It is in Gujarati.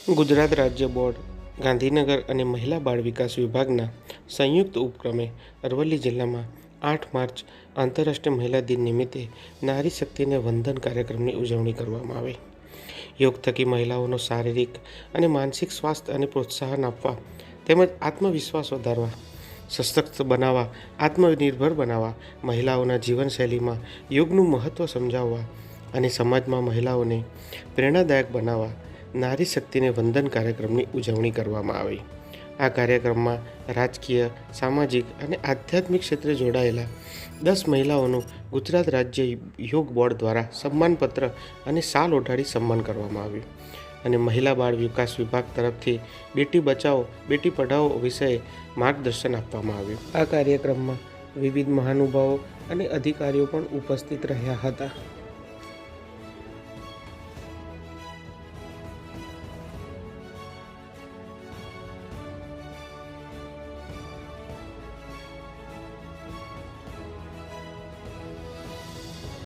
ગુજરાત રાજ્ય બોર્ડ, ગાંધીનગર અને મહિલા બાળ વિકાસ વિભાગના સંયુક્ત ઉપક્રમે અરવલ્લી જિલ્લામાં આઠ માર્ચ આંતરરાષ્ટ્રીય મહિલા દિન નિમિત્તે નારી શક્તિને વંદન કાર્યક્રમની ઉજવણી કરવામાં આવી. યોગ થકી મહિલાઓનો શારીરિક અને માનસિક સ્વાસ્થ્ય અને પ્રોત્સાહન આપવા તેમજ આત્મવિશ્વાસ વધારવા, સશક્ત બનાવવા, આત્મનિર્ભર બનાવવા, મહિલાઓના જીવનશૈલીમાં યોગનું મહત્ત્વ સમજાવવા અને સમાજમાં મહિલાઓને પ્રેરણાદાયક બનાવવા નારી શક્તિને વંદન કાર્યક્રમની ઉજવણી કરવામાં આવી. આ કાર્યક્રમમાં રાજકીય, સામાજિક અને આધ્યાત્મિક ક્ષેત્રે જોડાયેલા દસ મહિલાઓનું ગુજરાત રાજ્ય યોગ બોર્ડ દ્વારા સન્માનપત્ર અને સાલ ઓઢાડી સન્માન કરવામાં આવ્યું. અને મહિલા બાળ વિકાસ વિભાગ તરફથી બેટી બચાવો, બેટી પઢાઓ વિષયે માર્ગદર્શન આપવામાં આવ્યું. આ કાર્યક્રમમાં વિવિધ મહાનુભાવો અને અધિકારીઓ પણ ઉપસ્થિત રહ્યા હતા.